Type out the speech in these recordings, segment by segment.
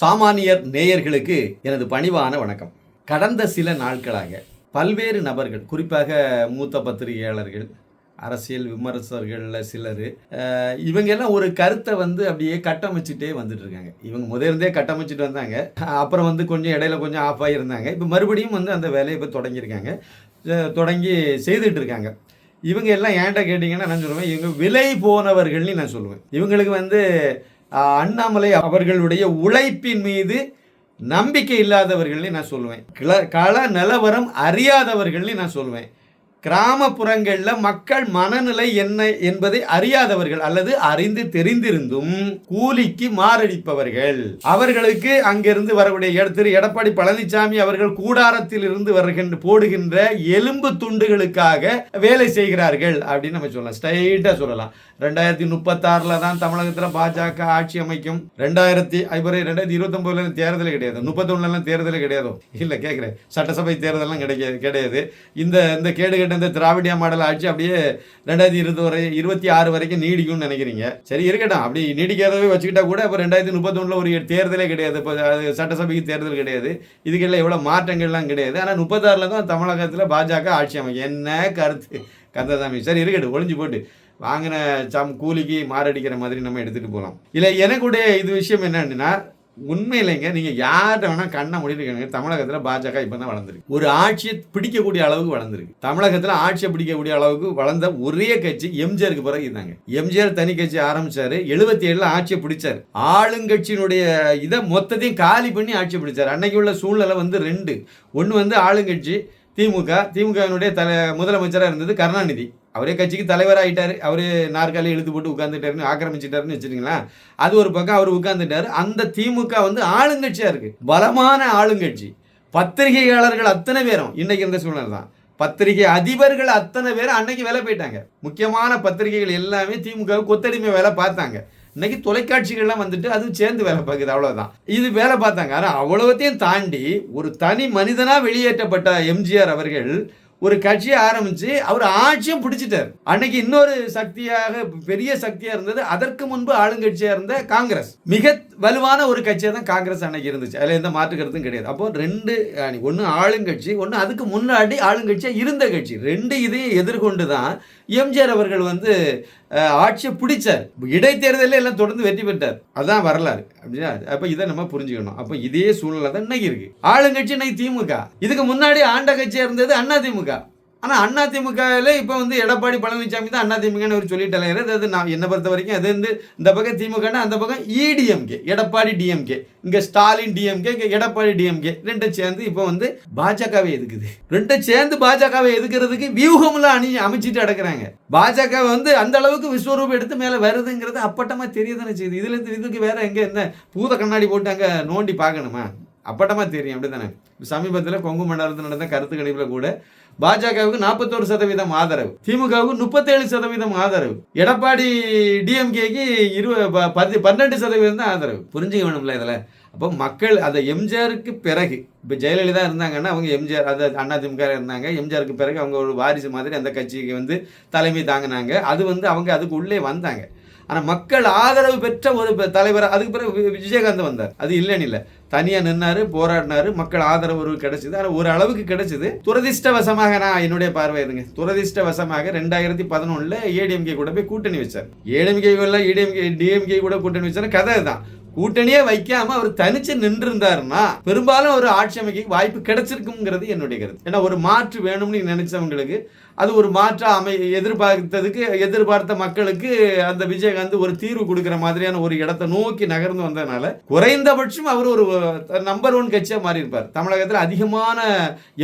சாமானியர் நேயர்களுக்கு எனது பணிவான வணக்கம். கடந்த சில நாட்களாக பல்வேறு நபர்கள் குறிப்பாக மூத்த பத்திரிகையாளர்கள் அரசியல் விமர்சகர்களில் சிலர் இவங்க எல்லாம் ஒரு கருத்தை வந்து அப்படியே கட்டமைச்சிட்டே வந்துட்டு இருக்காங்க. இவங்க முதலிருந்தே கட்டமைச்சிட்டு வந்தாங்க. அப்புறம் வந்து கொஞ்சம் இடையில கொஞ்சம் ஆஃப் ஆகியிருந்தாங்க இப்போ மறுபடியும் வந்து அந்த வேலையை இப்போ தொடங்கியிருக்காங்க. தொடங்கி செய்துட்டு இருக்காங்க. இவங்க எல்லாம் ஏன்ட்ட கேட்டிங்கன்னா நான் சொல்லுவேன் இவங்க விலை போனவர்கள்னு நான் சொல்லுவேன். இவங்களுக்கு வந்து அண்ணாமலை அவர்களுடைய உழைப்பின் மீது நம்பிக்கை இல்லாதவர்கள்னு நான் சொல்லுவேன். கிள கள நிலவரம் அறியாதவர்கள்னு நான் சொல்லுவேன். கிராமப்புறங்களில் மக்கள் மனநிலை என்ன என்பதை அறியாதவர்கள் அல்லது அறிந்து தெரிந்திருந்தும் கூலிக்கு மாரடிப்பவர்கள். அவர்களுக்கு அங்கிருந்து வரக்கூடிய எட- திரு எடப்பாடி பழனிசாமி அவர்கள் கூடாரத்தில் இருந்து வருகின்ற போடுகின்ற எலும்பு துண்டுகளுக்காக வேலை செய்கிறார்கள் அப்படின்னு நம்ம சொல்லலாம். ஸ்ட்ரைட்டாக சொல்லலாம். ரெண்டாயிரத்தி முப்பத்தாறுல தான் தமிழகத்தில் பாஜக ஆட்சி அமைக்கும். ரெண்டாயிரத்தி ஐம்பது ரெண்டாயிரத்தி இருபத்தொன்பதுல தேர்தல் கிடையாது. முப்பத்தொன்னுலாம் தேர்தல் கிடையாது. இல்லை கேட்குறேன் சட்டசபை தேர்தலாம் கிடைக்காது கிடையாது. இந்த இந்த கேடு கெட்ட இந்த திராவிடியா மாடல் ஆட்சி அப்படியே ரெண்டாயிரத்தி இருபது வரை இருபத்தி ஆறு வரைக்கும் நீடிக்கும்னு நினைக்கிறீங்க. சரி இருக்கட்டும். அப்படி நீடிக்காதவே வச்சுக்கிட்டா கூட இப்போ ரெண்டாயிரத்தி முப்பத்தொன்னுல ஒரு தேர்தலே கிடையாது. இப்போ அது சட்டசபைக்கு தேர்தல் கிடையாது. இதுக்கெல்லாம் எவ்வளோ மாற்றங்கள்லாம் கிடையாது. ஆனால் முப்பத்தாறில் தான் தமிழகத்தில் பாஜக ஆட்சி அமைக்கும். என்ன கருத்து? கந்தசாமி. சரி இருக்கட்டும். ஒளிஞ்சு போட்டு. வாங்கின சம் கூலிக்கு மாரடிக்கிற மாதிரி நம்ம எடுத்துகிட்டு போகலாம். இல்லை எனக்குடைய இது விஷயம் என்னன்னா உண்மையிலேங்க நீங்கள் யார்கிட்ட வேணால் கண்ணை முடியிருக்காங்க தமிழகத்தில் பாஜக இப்போ தான் வளர்ந்துருக்கு. ஒரு ஆட்சியை பிடிக்கக்கூடிய அளவுக்கு வளர்ந்துருக்கு. தமிழகத்தில் ஆட்சியை பிடிக்கக்கூடிய அளவுக்கு வளர்ந்த ஒரே கட்சி எம்ஜிஆருக்கு பிறகு இருந்தாங்க எம்ஜிஆர் தனி கட்சி ஆரம்பிச்சாரு எழுபத்தி ஏழில் ஆட்சியை பிடிச்சார். ஆளுங்கட்சியினுடைய இதை மொத்தத்தையும் காலி பண்ணி ஆட்சியை பிடிச்சார். அன்னைக்கு உள்ள சூழ்நிலை வந்து ரெண்டு. ஒன்று வந்து ஆளுங்கட்சி திமுக. திமுகவினுடைய தலை முதலமைச்சராக இருந்தது கருணாநிதி. அவரே கட்சிக்கு தலைவராகிட்டாரு அவரே நாற்காலி எழுத்து போட்டு உட்காந்துட்டாருன்னு ஆக்கிரமிச்சிட்டாருன்னு வச்சுருங்களேன் அது ஒரு பக்கம் அவர் உட்காந்துட்டார் அந்த திமுக வந்து ஆளுங்கட்சியாக இருக்குது பலமான ஆளுங்கட்சி. பத்திரிகையாளர்கள் அத்தனை பேரும். இன்னைக்கு இந்த சூழ்நிலை தான். பத்திரிகை அதிபர்கள் அத்தனை பேரும் அன்னைக்கு வேலை போயிட்டாங்க. முக்கியமான பத்திரிகைகள் எல்லாமே திமுக கொத்தடிமை வேலை பார்த்தாங்க. இன்னைக்கு தொலைக்காட்சிகள்லாம் வந்துட்டு அது சேர்ந்து வேலை பார்க்குது அவ்வளோதான் இது வேலை பார்த்தாங்க. ஆனால் அவ்வளோத்தையும் தாண்டி ஒரு தனி மனிதனாக வெளியேற்றப்பட்ட எம்ஜிஆர் அவர்கள் ஒரு கட்சியை ஆரம்பிச்சு அவர் ஆட்சியும் பிடிச்சிட்டார். அன்னைக்கு இன்னொரு சக்தியாக பெரிய சக்தியா இருந்தது அதற்கு முன்பு ஆளுங்கட்சியா இருந்த காங்கிரஸ். மிக வலுவான ஒரு கட்சியாக தான் காங்கிரஸ் அன்னைக்கு இருந்துச்சு. அதில் எந்த மாற்று கருத்தும் கிடையாது. அப்போ ரெண்டு ஒன்று ஆளுங்கட்சி ஒன்று அதுக்கு முன்னாடி ஆளுங்கட்சியாக இருந்த கட்சி. ரெண்டு இதையும் எதிர்கொண்டு தான் எம்ஜிஆர் அவர்கள் வந்து ஆட்சியை பிடிச்சார். இடைத்தேர்தலில் எல்லாம் தொடர்ந்து வெற்றி பெற்றார். அதான் வரலாறு. அப்படின்னா அப்போ இதை நம்ம புரிஞ்சுக்கணும். அப்போ இதே சூழ்நிலை தான் இன்னைக்கு இருக்கு. ஆளுங்கட்சி இன்னைக்கு திமுக. இதுக்கு முன்னாடி ஆண்ட கட்சியாக இருந்தது அண்ணா திமுக. ஆனால் அண்ணா திமுகவில் இப்போ வந்து எடப்பாடி பழனிசாமி தான் அண்ணா திமுகன்னு ஒரு சொல்லிட்டு அது நான் என்னை பொறுத்த வரைக்கும் அது வந்து இந்த பக்கம் திமுகன்னா அந்த பக்கம் இடிஎம்கே எடப்பாடி டிஎம்கே இங்கே ஸ்டாலின் டிஎம்கே இங்கே எடப்பாடி டிஎம்கே ரெண்டும் சேர்ந்து இப்போ வந்து பாஜகவை எதுக்குது? ரெண்டும் சேர்ந்து பாஜகவை எதுக்குறதுக்கு வியூகம்லாம் அணி அமைச்சிட்டு அடக்குறாங்க. பாஜக வந்து அந்த அளவுக்கு விஸ்வரூபம் எடுத்து மேலே வருதுங்கிறது அப்பட்டமாக தெரியதானே செய்யுது. இதுலேருந்து இதுக்கு வேற எங்கே என்ன பூத கண்ணாடி போட்டு அங்கே நோண்டி பார்க்கணுமா? அப்பட்டமாக தெரியும் அப்படிதானே சமீபத்தில் கொங்கு மண்டலத்தில் நடந்த கருத்து கணிப்பில் கூட பாஜகவுக்கு நாற்பத்தோரு சதவீதம் ஆதரவு திமுகவுக்கு முப்பத்தேழு சதவீதம் ஆதரவு எடப்பாடி டிஎம்கேக்கு இரு ப- பதி- பன்னெண்டு சதவீதம் தான் ஆதரவு. புரிஞ்சுக்க வேணும்ல இதில்? அப்போ மக்கள் அந்த எம்ஜிஆருக்கு பிறகு இப்போ ஜெயலலிதா இருந்தாங்கன்னா அவங்க எம்ஜிஆர் அது அதிமுக இருந்தாங்க எம்ஜிஆருக்கு பிறகு அவங்க ஒரு வாரிசு மாதிரி அந்த கட்சிக்கு வந்து தலைமை தாங்கினாங்க. அது வந்து அவங்க அதுக்கு உள்ளே வந்தாங்க. ஆனால் மக்கள் ஆதரவு பெற்ற ஒரு தலைவர் அதுக்கு பிறகு வி- விஜயகாந்த் வந்தார். அது இல்லைன்னு இல்லை. தனியாக நின்னாரு போராடினாரு மக்கள் ஆதரவு ஒரு கிடைச்சது. ஆனால் ஒரு அளவுக்கு கிடைச்சது. துரதிர்ஷ்டவசமாக நான் என்னுடைய பார்வை இருங்க துரதிர்ஷ்டவசமாக ரெண்டாயிரத்தி பதினொன்றில் ஏடிஎம்கே கூட போய் கூட்டணி வச்சார். ஏடிஎம்கே கூட ஏடிஎம்கே டிஎம்கே கூட கூட்டணி வச்சார் கதை தான் கூட்டணியே வைக்காம அவர் தனிச்சு நின்றிருந்தாருன்னா பெரும்பாலும் ஒரு ஆட்சி அமைக்க வாய்ப்பு கிடைச்சிருக்குங்கிறது என்னுடைய கருத்து. ஏன்னா ஒரு மாற்று வேணும்னு நினைச்சவங்களுக்கு அது ஒரு மாற்றாக அமை எதிர்பார்த்ததுக்கு எதிர்பார்த்த மக்களுக்கு அந்த விஜயகாந்த் ஒரு தீர்வு கொடுக்குற மாதிரியான ஒரு இடத்தை நோக்கி நகர்ந்து வந்ததுனால குறைந்தபட்சம் அவர் ஒரு நம்பர் ஒன் கட்சியாக மாறி இருப்பார் தமிழகத்தில் அதிகமான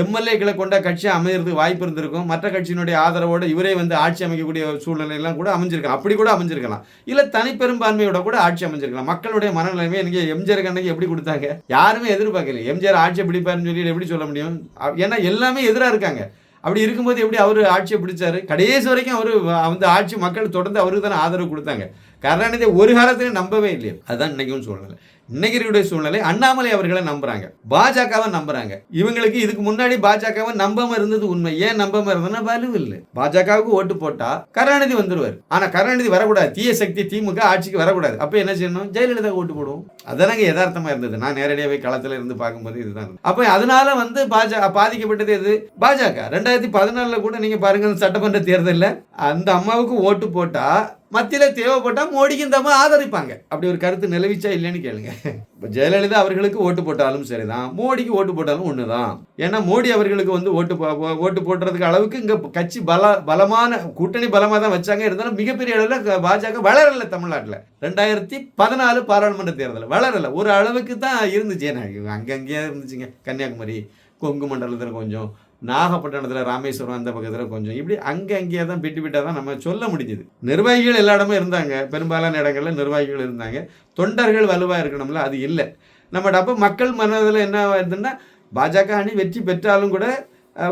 எம்எல்ஏக்களை கொண்ட கட்சி அமைகிறதுக்கு வாய்ப்பு இருந்திருக்கும். மற்ற கட்சியினுடைய ஆதரவோடு இவரே வந்து ஆட்சி அமைக்கக்கூடிய சூழ்நிலையெல்லாம் கூட அமைஞ்சிருக்கலாம். அப்படி கூட அமைஞ்சிருக்கலாம். இல்லை தனிப்பெரும்பான்மையோட கூட ஆட்சி அமைஞ்சிருக்கலாம். மக்களுடைய மனநிலைமை எனக்கு எம்ஜிஆர் கண்ணுக்கு எப்படி கொடுத்தாங்க? யாருமே எதிர்பார்க்கல. எம்ஜிஆர் ஆட்சியை பிடிப்பாருன்னு சொல்லி எப்படி சொல்ல முடியும்? ஏன்னா எல்லாமே எதிராக இருக்காங்க. அப்படி இருக்கும்போது எப்படி அவர் ஆட்சியை பிடிச்சாரு? கடைசி வரைக்கும் அவர் வந்து ஆட்சி மக்கள் தொடர்ந்து அவருக்கு தானே ஆதரவு கொடுத்தாங்க. கருணாநிதி ஒரு காலத்திலும் நம்பவே இல்லையா. அதுதான் இன்னைக்கும் சூழ்நிலை. இன்னைக்கு சூழ்நிலை அண்ணாமலை அவர்களை நம்புறாங்க. பாஜகவை நம்புறாங்க. இவங்களுக்கு இதுக்கு முன்னாடி பாஜகவை நம்பாம இருந்தது உண்மை. ஏன் நம்பாம இருந்ததுன்னா வலு இல்லை. பாஜகவுக்கு ஓட்டு போட்டா கருணாநிதி வந்துருவார். ஆனா கருணாநிதி வரக்கூடாது. தீய சக்தி திமுக ஆட்சிக்கு வரக்கூடாது. அப்ப என்ன செய்யணும்? ஜெயலலிதா ஓட்டு போடுவோம். அதனாங்க யதார்த்தமா இருந்தது. நான் நேரடியாகவே களத்துல இருந்து பார்க்கும்போது இதுதான். அப்ப அதனால வந்து பாஜக பாதிக்கப்பட்டது எது? பாஜக. ரெண்டாயிரத்தி பதினாலுல கூட நீங்க பாருங்க சட்டமன்ற தேர்தலில் அந்த அம்மாவுக்கு ஓட்டு போட்டா மத்தியில் தேவைப்பட்டால் மோடிக்கு தம்ம ஆதரிப்பாங்க. அப்படி ஒரு கருத்து நிலவிச்சா இல்லைன்னு கேளுங்க. இப்போ ஜெயலலிதா அவர்களுக்கு ஓட்டு போட்டாலும் சரிதான். மோடிக்கு ஓட்டு போட்டாலும் ஒன்று தான் ஏன்னா மோடி அவர்களுக்கு வந்து ஓட்டு போ- ஓட்டு போடுறதுக்கு அளவுக்கு இங்கே கட்சி பல பலமான கூட்டணி பலமாக தான் வச்சாங்க. இருந்தாலும் மிகப்பெரிய அளவில் பாஜக வளரல தமிழ்நாட்டில். ரெண்டாயிரத்தி பதினாலு பாராளுமன்ற தேர்தல் வளரலை. ஒரு அளவுக்கு தான் இருந்துச்சு. ஏன்னா அங்கங்கேயே இருந்துச்சுங்க. கன்னியாகுமரி கொங்கு மண்டலத்தில் கொஞ்சம் நாகப்பட்டினத்தில் ராமேஸ்வரம் அந்த பக்கத்தில் கொஞ்சம் இப்படி அங்கே அங்கேயே தான் பிட்டு பிட்டாக தான் நம்ம சொல்ல முடிஞ்சுது. நிர்வாகிகள் எல்லா இடமும் இருந்தாங்க. பெரும்பாலான இடங்களில் நிர்வாகிகள் இருந்தாங்க. தொண்டர்கள் வலுவாக இருக்கணும்ல அது இல்லை. நம்ம அப்போ மக்கள் மனதில் என்ன ஆகுதுன்னா பாஜக அணி வெற்றி பெற்றாலும் கூட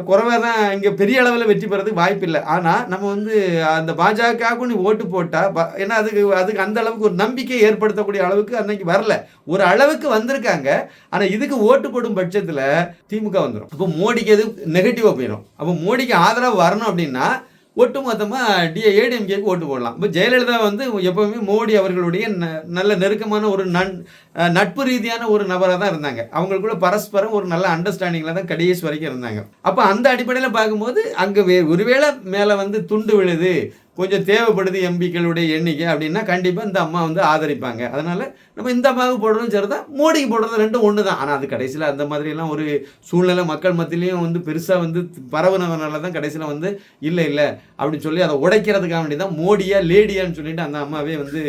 குறைவாக தான் இங்கே பெரிய அளவில் வெற்றி பெறதுக்கு வாய்ப்பு இல்லை. ஆனால் நம்ம வந்து அந்த பாஜகவுக்கு நீ ஓட்டு போட்டால் ஏன்னா அதுக்கு அதுக்கு அந்த அளவுக்கு ஒரு நம்பிக்கை ஏற்படுத்தக்கூடிய அளவுக்கு அன்னைக்கு வரல. ஒரு அளவுக்கு வந்திருக்காங்க. ஆனால் இதுக்கு ஓட்டு போடும் பட்சத்தில் திமுக வந்துடும் அப்போ மோடிக்கு எது நெகட்டிவாக போயிடும் அப்போ மோடிக்கு ஆதரவு வரணும் அப்படின்னா ஒட்டுமொத்தமாக டி ஏடிஎம்கேக்கு ஓட்டு போடலாம். இப்போ ஜெயலலிதா வந்து எப்போவுமே மோடி அவர்களுடைய ந- நல்ல நெருக்கமான ஒரு நன் நட்பு ரீதியான ஒரு நபராக தான் இருந்தாங்க. அவங்களுக்குள்ள பரஸ்பரம் ஒரு நல்ல அண்டர்ஸ்டாண்டிங்கில் தான் கடைசி வரைக்கும் இருந்தாங்க. அப்போ அந்த அடிப்படையில் பார்க்கும்போது அங்கே ஒருவேளை மேலே வந்து துண்டு விழுது கொஞ்சம் தேவைப்படுது எம்பிக்களுடைய எண்ணிக்கை அப்படின்னா கண்டிப்பாக இந்த அம்மா வந்து ஆதரிப்பாங்க. அதனால் நம்ம இந்த அம்மாவுக்கு போடுறதும் சரி தான் மோடிக்கு போடுறது ரெண்டும் ஒன்று தான் ஆனால் அது கடைசியில் அந்த மாதிரிலாம் ஒரு சூழ்நிலை மக்கள் மத்தியிலையும் வந்து பெருசாக வந்து பரவுனதுனால தான் கடைசியில் வந்து இல்லை இல்லை அப்படின்னு சொல்லி அதை உடைக்கிறதுக்காக வேண்டி தான் மோடியா லேடியான்னு சொல்லிட்டு அந்த அம்மாவே வந்து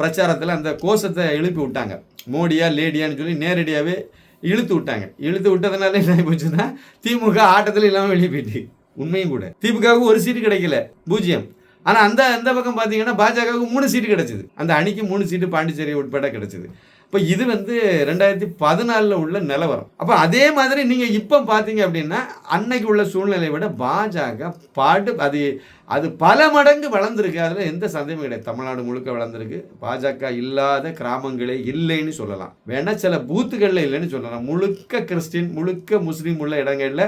பிரச்சாரத்தில் அந்த கோஷத்தை எழுப்பி விட்டாங்க. மோடியா லேடியான்னு சொல்லி நேரடியாகவே இழுத்து விட்டாங்க. இழுத்து விட்டதுனால என்ன ஆகி போச்சுன்னா திமுக ஆட்டத்தில் இல்லாமல் வெளியே போயிட்டு. உண்மையும் கூட. திமுகவுக்கு ஒரு சீட்டு கிடைக்கல. பூஜ்ஜியம். ஆனால் அந்த அந்த பக்கம் பார்த்தீங்கன்னா பாஜகவுக்கு மூணு சீட்டு கிடைச்சிது. அந்த அணிக்கு மூணு சீட்டு பாண்டிச்சேரி உட்பட கிடைச்சிது. இப்போ இது வந்து ரெண்டாயிரத்தி பதினாலில் உள்ள நிலவரம். அப்போ அதே மாதிரி நீங்கள் இப்போ பார்த்தீங்க அப்படின்னா அன்னைக்கு உள்ள சூழ்நிலையை விட பாஜக பாட்டு அது அது பல மடங்கு வளர்ந்துருக்கு. அதில் எந்த சந்தேகமும் கிடையாது. தமிழ்நாடு முழுக்க வளர்ந்துருக்கு. பாஜக இல்லாத கிராமங்களே இல்லைன்னு சொல்லலாம். வேணா சில பூத்துகளில் இல்லைன்னு சொல்லலாம். முழுக்க கிறிஸ்டின் முழுக்க முஸ்லீம் உள்ள இடங்களில்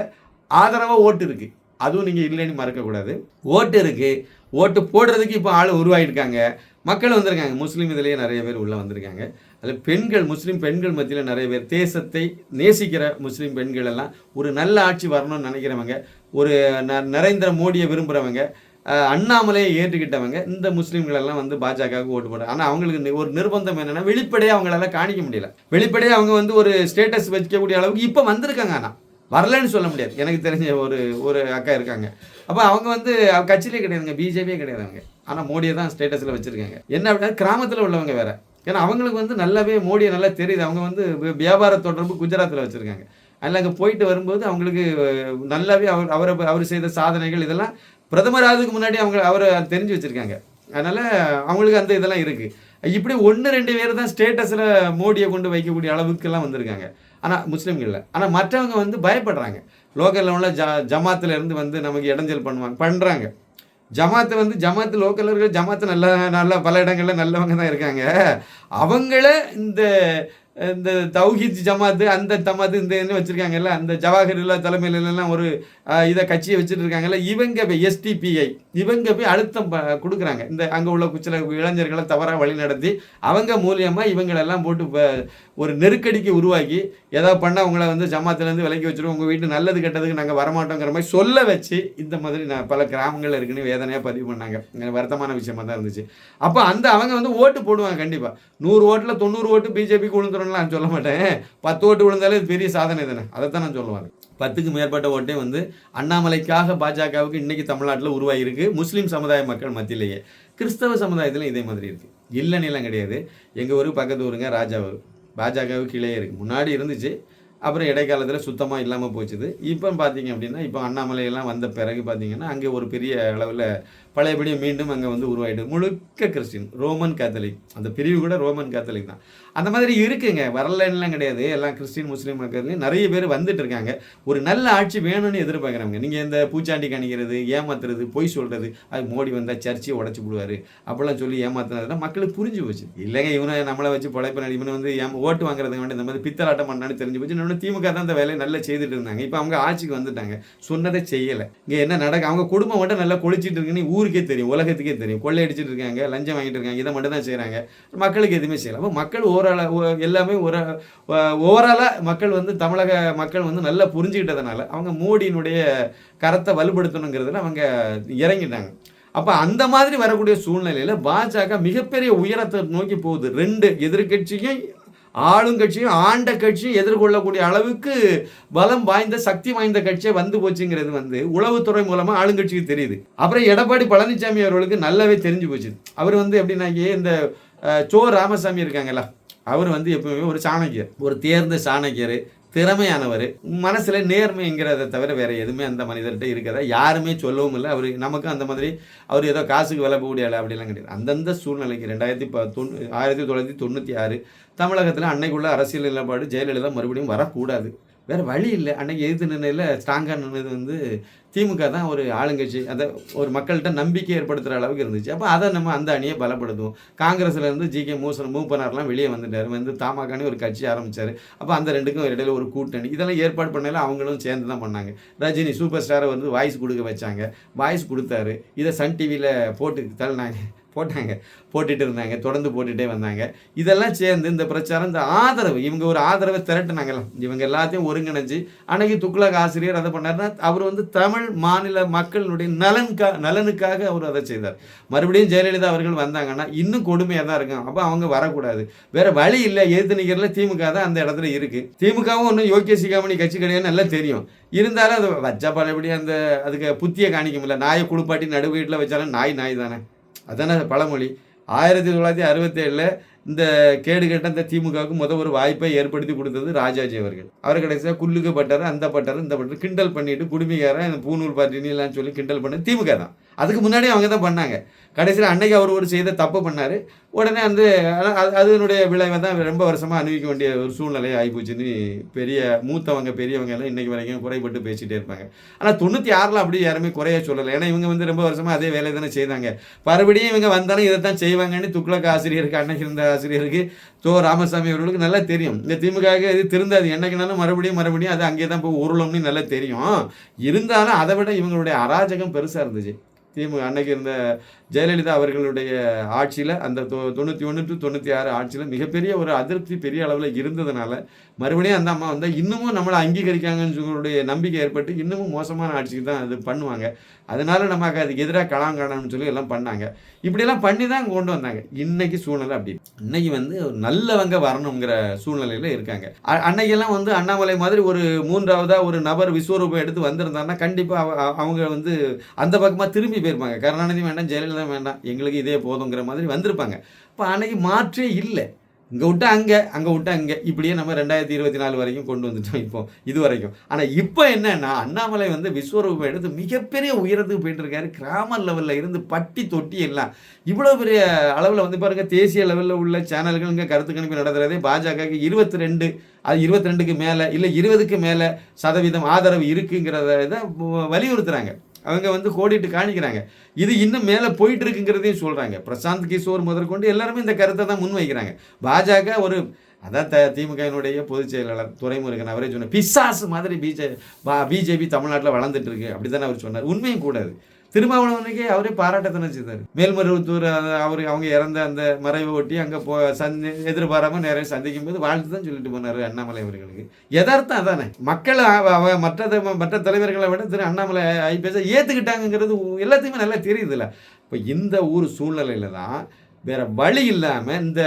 ஆதரவாக ஓட்டு இருக்குது அதுவும் நீங்கள் இல்லைன்னு மறக்கக்கூடாது ஓட்டு இருக்குது ஓட்டு போடுறதுக்கு இப்போ ஆள் உருவாகிருக்காங்க மக்கள் வந்திருக்காங்க. முஸ்லீம் இதிலேயே நிறைய பேர் உள்ளே வந்திருக்காங்க. அதில் பெண்கள் முஸ்லீம் பெண்கள் மத்தியில் நிறைய பேர் தேசத்தை நேசிக்கிற முஸ்லீம் பெண்கள் எல்லாம் ஒரு நல்ல ஆட்சி வரணும்னு நினைக்கிறவங்க ஒரு ந- நரேந்திர மோடியை விரும்புகிறவங்க அண்ணாமலையை ஏற்றுக்கிட்டவங்க இந்த முஸ்லீம்களெல்லாம் வந்து பாஜகவுக்கு ஓட்டு போடுறாங்க. ஆனால் அவங்களுக்கு ஒரு நிர்பந்தம் என்னென்னா வெளிப்படையாக அவங்களால காணிக்க முடியல. வெளிப்படையாக அவங்க வந்து ஒரு ஸ்டேட்டஸ் வச்சுக்கக்கூடிய அளவுக்கு இப்போ வந்திருக்காங்க ஆனால் வரலன்னு சொல்ல முடியாது. எனக்கு தெரிஞ்ச ஒரு ஒரு அக்கா இருக்காங்க. அப்போ அவங்க வந்து கட்சியிலே கிடையாதுங்க பிஜேபியே கிடையாதுங்க. ஆனால் மோடியை தான் ஸ்டேட்டஸில் வச்சுருக்காங்க. என்ன அப்படின்னா கிராமத்தில் உள்ளவங்க வேறு. ஏன்னா அவங்களுக்கு வந்து நல்லாவே மோடியை நல்லா தெரியுது. அவங்க வந்து வியாபார தொடர்பு குஜராத்தில் வச்சுருக்காங்க. அதில் அங்கே போயிட்டு வரும்போது அவங்களுக்கு நல்லாவே அவர் அவரை அவர் செய்த சாதனைகள் இதெல்லாம் பிரதமர் ஆகிறதுக்கு முன்னாடி அவங்க அவரை தெரிஞ்சு வச்சுருக்காங்க. அதனால் அவங்களுக்கு அந்த இதெல்லாம் இருக்குது இப்படி ஒன்று ரெண்டு பேர் தான் ஸ்டேட்டஸில் மோடியை கொண்டு வைக்கக்கூடிய அளவுக்கெல்லாம் வந்திருக்காங்க. ஆனால் முஸ்லீம்களில் ஆனால் மற்றவங்க வந்து பயப்படுறாங்க. லோக்கல் லெவலில் ஜ ஜமாத்தில் இருந்து வந்து நமக்கு இடைஞ்சல் பண்ணுவாங்க பண்ணுறாங்க ஜமாத்து வந்து ஜமாத்து லோக்கலில் இருக்கிற ஜமாத்து நல்ல நல்ல பல இடங்களில் நல்லவங்க தான் இருக்காங்க. அவங்கள இந்த இந்த தௌஹித் ஜமாத்து அந்த தமாத்து இந்த என்ன வச்சுருக்காங்கல்ல அந்த ஜவாஹர்லா தலைமையிலலாம் ஒரு இதை கட்சியை வச்சுட்டு இருக்காங்கல்ல இவங்க போய் எஸ்டிபிஐ இவங்க போய் அழுத்தம் ப- கொடுக்குறாங்க. இந்த அங்கே உள்ள சில இளைஞர்களை தவறாக வழி நடத்தி அவங்க மூலியமாக இவங்களெல்லாம் போட்டு ஒரு நெருக்கடிக்கு உருவாக்கி ஏதாவது பண்ணால் உங்களை வந்து ஜமாத்துலேருந்து விலக்கி வச்சுருவோம் உங்கள் வீட்டு நல்லது கெட்டதுக்கு நாங்கள் வரமாட்டோங்கிற மாதிரி சொல்ல வச்சு இந்த மாதிரி நான் பல கிராமங்களில் இருக்குன்னு வேதனையாக பதிவு பண்ணாங்க. எனக்கு வருத்தமான விஷயமா தான் இருந்துச்சு. அப்போ அந்த அவங்க வந்து ஓட்டு போடுவாங்க கண்டிப்பாக நூறு ஓட்டில் தொண்ணூறு ஓட்டு பிஜேபிக்கு விழுந்துரும்லாம் நான் சொல்ல மாட்டேன். பத்து ஓட்டு விழுந்தாலே இது பெரிய சாதனை தானே? அதை தான் நான் சொல்லுவாங்க. பத்துக்கு மேற்பட்ட ஓட்டே வந்து அண்ணாமலைக்காக பாஜகவுக்கு இன்றைக்கி தமிழ்நாட்டில் உருவாகியிருக்கு முஸ்லீம் சமுதாய மக்கள் மத்தியிலேயே. கிறிஸ்தவ சமுதாயத்திலும் இதே மாதிரி இருக்குது இல்லைன்னு எல்லாம் கிடையாது. எங்கள் ஊருக்கு பக்கத்து ஊருங்க ராஜாவூர் பாஜகவுக்கு கீழே இருக்குது முன்னாடி இருந்துச்சு அப்புறம் இடைக்காலத்தில் சுத்தமாக இல்லாமல் போச்சுது. இப்போ பார்த்தீங்க அப்படின்னா இப்போ அண்ணாமலையெல்லாம் வந்த பிறகு பார்த்தீங்கன்னா அங்கே ஒரு பெரிய அளவில் பழையபடியும் மீண்டும் அங்கே வந்து உருவாயிட்டு முழுக்க கிறிஸ்டின் ரோமன் கேத்தலிக் அந்த பிரிவு கூட ரோமன் கேத்தலிக் தான். அந்த மாதிரி இருக்குங்க. வரலன்னுலாம் கிடையாது. எல்லாம் கிறிஸ்டின் முஸ்லீம் இருக்கிறதுலையும் நிறைய பேர் வந்துட்டு இருக்காங்க. ஒரு நல்ல ஆட்சி வேணும்னு எதிர்பார்க்குறாங்க நீங்கள் இந்த பூச்சாண்டி கணிக்கிறது ஏமாத்துறது பொய் சொல்கிறது அது மோடி வந்தால் சர்ச்சையை உடச்சி விடுவார். அப்படிலாம் சொல்லி ஏமாத்துனதுலாம் மக்களுக்கு புரிஞ்சு போச்சு. இல்லைங்க இவனை நம்மளை வச்சு பழைப்பு இவனை வந்து ஏமா ஓட்டு வாங்குறதுக்கு வேண்டி இந்த மாதிரி பித்தலாட்டம் பண்ணான்னு தெரிஞ்சு போச்சு. இன்னொன்று திமுக தான் அந்த வேலையை நல்லா செய்துட்டு இருந்தாங்க. இப்போ அவங்க ஆட்சிக்கு வந்துட்டாங்க. சொன்னதை செய்யலை. இங்கே என்ன நடக்க? அவங்க குடும்பம் மட்டும் நல்லா கொளிச்சிட்டு இருக்குன்னு ஊருக்கே தெரியும் உலகத்துக்கே தெரியும். கொள்ளையடிச்சிட்டு இருக்காங்க லஞ்சம் வாங்கிட்டு இருக்காங்க இதை மட்டும் தான் செய்கிறாங்க மக்களுக்கு எதுவுமே செய்யலை. அப்போ மக்கள் ஓவரால எல்லாமே ஒரு ஓவராலாக மக்கள் வந்து தமிழக மக்கள் வந்து நல்லா புரிஞ்சுக்கிட்டதுனால அவங்க மோடியினுடைய கரத்தை வலுப்படுத்தணுங்கிறதுல அவங்க இறங்கிட்டாங்க. அப்போ அந்த மாதிரி வரக்கூடிய சூழ்நிலையில் பாஜக மிகப்பெரிய உயரத்தை நோக்கி போகுது. ரெண்டு எதிர்கட்சியும் ஆளுங்கட்சியும் ஆண்ட கட்சியும் எதிர்கொள்ளக்கூடிய அளவுக்கு பலம் வாய்ந்த சக்தி வாய்ந்த கட்சியை வந்து போச்சுங்கிறது வந்து உளவுத்துறை மூலமாக ஆளுங்கட்சிக்கு தெரியுது. அப்புறம் எடப்பாடி பழனிசாமி அவர்களுக்கு நல்லாவே தெரிஞ்சு போச்சு. அவர் வந்து எப்படின்னா இந்த சோ ராமசாமி இருக்காங்களா அவர் வந்து எப்பவுமே ஒரு சாணக்கியர் ஒரு தேர்ந்த சாணக்கியர் திறமையானவர். மனசில் நேர்மைங்கிறத தவிர வேறு எதுவுமே அந்த மனிதர்கிட்ட இருக்கிறதா யாருமே சொல்லவும் இல்லை. அவர் நமக்கும் அந்த மாதிரி அவர் ஏதோ காசுக்கு விலை போகக்கூடிய அப்படிலாம் கிடையாது. அந்தந்த சூழ்நிலைக்கு ரெண்டாயிரத்தி ப தொண்ணூ ஆயிரத்தி தொள்ளாயிரத்தி தொண்ணூற்றி ஆறு தமிழகத்தில் அன்னைக்குள்ள அரசியல் நிலப்பாடு ஜெயலலிதா மறுபடியும் வரக்கூடாது. வேறு வழி இல்லை. அன்னைக்கு எதிர்த்து நின்னையில் ஸ்ட்ராங்காக நின்னது வந்து திமுக தான் ஒரு ஆளுங்கட்சி அதை ஒரு மக்கள்கிட்ட நம்பிக்கை ஏற்படுத்துகிற அளவுக்கு இருந்துச்சு. அப்போ அதை நம்ம அந்த அணியை பலப்படுத்துவோம். காங்கிரஸில் இருந்து ஜி கே மூசன் மூப்பனார்லாம் வெளியே வந்துட்டார். வந்து தமாகானே ஒரு கட்சி ஆரம்பிச்சார். அப்போ அந்த ரெண்டுக்கும் இடையில ஒரு கூட்டணி. இதெல்லாம் ஏற்பாடு பண்ணல அவங்களும் சேர்ந்து தான் பண்ணாங்க. ரஜினி சூப்பர் ஸ்டாரை வந்து வாய்ஸ் கொடுக்க வச்சாங்க. வாய்ஸ் கொடுத்தாரு. இதை சன் டிவியில் போட்டு தள்ளினாங்க. போட்டாங்க. போட்டுட்டு இருந்தாங்க. தொடர்ந்து போட்டுட்டே வந்தாங்க. இதெல்லாம் சேர்ந்து இந்த பிரச்சாரம் இந்த ஆதரவு இவங்க ஒரு ஆதரவை திரட்டுனாங்கல்ல இவங்க எல்லாத்தையும் ஒருங்கிணைஞ்சு அன்னைக்கு துக்ளக் ஆசிரியர் அதை பண்ணாருன்னா அவர் வந்து தமிழ் மாநில மக்களுடைய நலனுக்கா நலனுக்காக அவர் அதை செய்தார். மறுபடியும் ஜெயலலிதா அவர்கள் வந்தாங்கன்னா இன்னும் கொடுமையாக தான் இருக்கும். அப்போ அவங்க வரக்கூடாது. வேற வழி இல்லை. எதிர்த்து நிற்கிறதுல திமுக தான் அந்த இடத்துல இருக்குது திமுகவும் ஒன்றும் யோகிய சிகாமணி கட்சி கிடையாது நல்லா தெரியும். இருந்தாலும் அது வச்சா பழையபடி அந்த அதுக்கு புத்திய காணிக்க முடியல. நாயை குளிப்பாட்டி நடு வீட்டில் வச்சாலும் நாய் நாய் தானே. அதான பழமொழி. ஆயிரத்தி தொள்ளாயிரத்தி அறுபத்தேழில் இந்த கேடு கெட்ட இந்த திமுகவுக்கு முத ஒரு வாய்ப்பை ஏற்படுத்தி கொடுத்தது ராஜாஜி அவர்கள். அவர் கடைசியாக குள்ளுக்கு பட்டார் அந்த பட்டார் இந்த பட்டார் கிண்டல் பண்ணிட்டு குடும்பிக்காரன் இந்த பூநூல் பார்ட்டினிலாம் சொல்லி கிண்டல் பண்ண திமுக தான். அதுக்கு முன்னாடி அவங்க தான் பண்ணாங்க. கடைசியில் அன்னைக்கு அவர் ஒரு செய்த தப்பு பண்ணார். உடனே வந்து அது- அதனுடைய விளைவை தான் ரொம்ப வருஷமாக அனுபவிக்க வேண்டிய ஒரு சூழ்நிலை ஆகிப்போச்சுன்னு பெரிய மூத்தவங்க பெரியவங்க எல்லாம் இன்றைக்கு வரைக்கும் குறைபட்டு பேசிகிட்டே இருப்பாங்க. ஆனால் தொண்ணூற்றி ஆறில் அப்படி யாருமே குறைய சொல்லலை. ஏன்னா இவங்க வந்து ரொம்ப வருஷமாக அதே வேலையை தானே செய்தாங்க. மறுபடியும் இவங்க வந்தாலும் இதை தான் செய்வாங்கன்னு துக்ளக் ஆசிரியருக்கு அன்னைக்கு இருந்த ஆசிரியருக்கு ஸோ ராமசாமி அவர்களுக்கு நல்லா தெரியும். இந்த திமுக இது திருந்தாது. என்னைக்குனாலும் மறுபடியும் மறுபடியும் அது அங்கே தான் போய் உருளம்னு நல்லா தெரியும். இருந்தாலும் அதை விட இவங்களுடைய அராஜகம் பெருசாக இருந்துச்சு. திமுக அன்னைக்கு இருந்த ஜெயலலிதா அவர்களுடைய ஆட்சியில் அந்த தொ- தொண்ணூற்றி ஒன்று டு தொண்ணூற்றி ஆறு ஆட்சியில் மிகப்பெரிய ஒரு அதிருப்தி பெரிய அளவில் இருந்ததுனால மறுபடியும் அந்த அம்மா வந்தால் இன்னமும் நம்மளை அங்கீகரிக்காங்கன்னு சொல்லுடைய நம்பிக்கை ஏற்பட்டு இன்னமும் மோசமான ஆட்சிக்கு தான் அது பண்ணுவாங்க. அதனால நமக்கு அதுக்கு எதிராக களம் காணணும்னு சொல்லி எல்லாம் பண்ணாங்க. இப்படியெல்லாம் பண்ணி தான் கொண்டு வந்தாங்க. இன்னைக்கு சூழ்நிலை அப்படி. இன்னைக்கு வந்து நல்லவங்க வரணுங்கிற சூழ்நிலையில் இருக்காங்க. அ- அன்னைக்கெல்லாம் வந்து அண்ணாமலை மாதிரி ஒரு மூன்றாவதா ஒரு நபர் விஸ்வரூபம் எடுத்து வந்திருந்தாங்கன்னா கண்டிப்பாக அவங்க வந்து அந்த பக்கமாக திரும்பி போயிருப்பாங்க. கருணாநிதி வேண்டாம் ஜெயலலிதா வேண்டாம் எங்களுக்கு இதே போதுங்கிற மாதிரி வந்திருப்பாங்க. இப்போ அன்னைக்கு மாற்றே இல்லை. இங்கே விட்டா அங்கே அங்கே விட்டா அங்கே இப்படியே நம்ம ரெண்டாயிரத்தி இருபத்தி நாலு வரைக்கும் கொண்டு வந்துட்டோம் இப்போ இது வரைக்கும். ஆனால் இப்போ என்னன்னா அண்ணாமலை வந்து விஸ்வரூபம் எடுத்து மிகப்பெரிய உயரத்துக்கு போயிட்டு இருக்காரு. கிராம லெவலில் இருந்து பட்டி தொட்டி எல்லாம். இவ்வளோ பெரிய அளவில் வந்து பாருங்கள் தேசிய லெவலில் உள்ள சேனல்கள் இங்கே கருத்து கணிப்பு நடத்துகிறதே பாஜகவுக்கு இருபத்தி ரெண்டு அது இருபத்தி ரெண்டுக்கு மேலே இல்லை இருபதுக்கு மேலே சதவீதம் ஆதரவு இருக்குங்கிறத இதை வலியுறுத்துகிறாங்க அவங்க வந்து கோடிட்டு காணிக்கிறாங்க. இது இன்னும் மேலே போயிட்டு இருக்குங்கிறதையும் சொல்கிறாங்க பிரசாந்த் கிஷோர் முதற்கொண்டு எல்லாருமே இந்த கருத்தை தான் முன்வைக்கிறாங்க. பாஜக ஒரு அதான் த திமுகவினுடைய பொதுச் செயலாளர் துறைமுருகன் அவரே சொன்ன பிசாசு மாதிரி பிஜே பிஜேபி தமிழ்நாட்டில் வளர்ந்துட்டு இருக்கு. அப்படி தானே அவர் சொன்னார். உண்மையும் கூடாது திருமாவளவனுக்கே அவரே பாராட்டத்தானே செய்தார் மேல்மருவத்தூர் அந்த- அவர் அவங்க இறந்த அந்த மறைவை ஒட்டி அங்கே போ சந்தி எதிர்பாராம நிறைய சந்திக்கும் போது வாழ்த்து தான் சொல்லிட்டு போனார் அண்ணாமலை அவர்களுக்கு. எதார்த்தம் அதானே? மக்கள் அவ- மற்ற மற்ற தலைவர்களை விட திரு அண்ணாமலை ஐபிஎஸ் ஏற்றுக்கிட்டாங்கிறது எல்லாத்தையுமே நல்லா தெரியுதுல்ல. இப்போ இந்த ஊர் சூழ்நிலையில தான் வேற வழி இல்லாமல் இந்த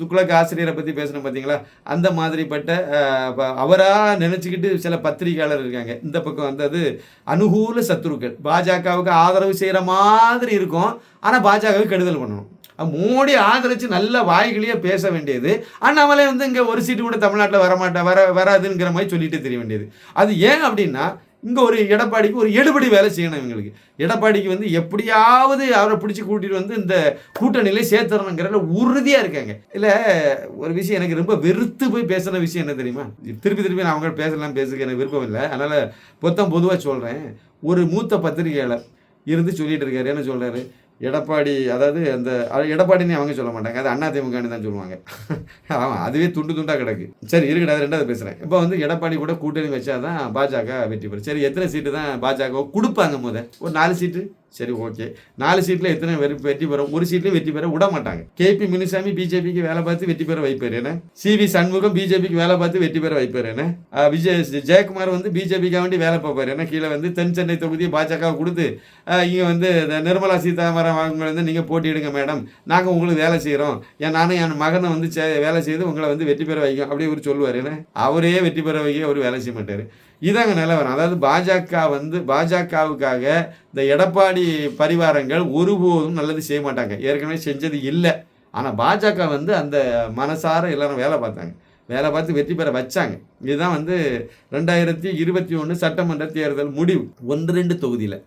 துக்ளக் ஆசிரியரை பற்றி பேசணும் பார்த்தீங்களா அந்த மாதிரிப்பட்ட அவராக நினச்சிக்கிட்டு சில பத்திரிகையாளர் இருக்காங்க. இந்த பக்கம் வந்தது அனுகூல சத்துருக்கள். பாஜகவுக்கு ஆதரவு செய்கிற மாதிரி இருக்கும். ஆனால் பாஜகவுக்கு கெடுதல் பண்ணணும். மோடி ஆதரித்து நல்ல வாய்களையே பேச வேண்டியது. அண்ணாமலை வந்து இங்கே ஒரு சீட்டு கூட தமிழ்நாட்டில் வரமாட்டா வர வராதுங்கிற மாதிரி சொல்லிட்டு தெரிய வேண்டியது. அது ஏன் அப்படின்னா இங்கே ஒரு எடப்பாடிக்கு ஒரு எடுபடி வேலை செய்யணும் இவங்களுக்கு. எடப்பாடிக்கு வந்து எப்படியாவது அவரை பிடிச்சி கூட்டிகிட்டு வந்து இந்த கூட்டணியிலே சேர்த்துறணுங்கிறத உறுதியாக இருக்காங்க. இல்லை ஒரு விஷயம் எனக்கு ரொம்ப வெறுத்து போய் பேசுன விஷயம் என்ன தெரியுமா? திருப்பி திருப்பி நான் அவங்க பேசலாம் பேசுக்க எனக்கு விருப்பம் இல்லை. அதனால் பொத்தம் பொதுவாக சொல்கிறேன் ஒரு மூத்த பத்திரிகையாளர் இருந்து சொல்லிகிட்டு இருக்காரு. என்ன சொல்கிறாரு எடப்பாடி அதாவது அந்த எடப்பாடின்னு அவங்க சொல்ல மாட்டாங்க அது அண்ணா திமுகன்னு தான் சொல்லுவாங்க. ஆமாம் அதுவே துண்டு துண்டாக கிடக்கு. சரி இருக்கடா ரெண்டாவது பேசுகிறேன் இப்போ வந்து எடப்பாடி கூட கூட்டணி வச்சா தான் பாஜக வெற்றி பெறும். சரி எத்தனை சீட்டு தான் பாஜக கொடுப்பாங்க முத ஒரு நாலு சீட்டு? சரி ஓகே நாலு சீட்டில் எத்தனை வெறு வெற்றி பெறும் ஒரு சீட்லையும் வெற்றி பெற விட மாட்டாங்க. கேபி முனுசாமி பிஜேபிக்கு வேலை பார்த்து வெற்றி பெற வைப்பார் என்ன? சிவி சண்முகம் பிஜேபிக்கு வேலை பார்த்து வெற்றி பெற வைப்பார் என்ன? விஜய் ஜெயக்குமார் வந்து பிஜேபிக்காக வேண்டி வேலை பார்ப்பார் ஏன்னா கீழே வந்து தென் சென்னை தொகுதியை பாஜக கொடுத்து இங்கே வந்து நிர்மலா சீதாராமன் அவங்க வந்து நீங்கள் போட்டியிடுங்க மேடம். நாங்கள் உங்களுக்கு வேலை செய்கிறோம் ஏன் நானும் என் மகனை வந்து சே- வேலை செய்து உங்களை வந்து வெற்றி பெற வைக்கும் அப்படி ஒரு சொல்லுவார் என்ன? அவரே வெற்றி பெற வைக்க அவர் வேலை செய்ய மாட்டார். இதாங்க நிலவரம். அதாவது பாஜக வந்து பாஜகவுக்காக இந்த எடப்பாடி பரிவாரங்கள் ஒருபோதும் நல்லது செய்ய மாட்டாங்க. ஏற்கனவே செஞ்சது இல்லை. ஆனால் பாஜக வந்து அந்த மனசார எல்லாரும் வேலை பார்த்தாங்க. வேலை பார்த்து வெற்றி பெற வச்சாங்க. இதுதான் வந்து ரெண்டாயிரத்தி இருபத்தி ஒன்று சட்டமன்ற தேர்தல் முடிவு. ஒன்று ரெண்டு தொகுதியில்.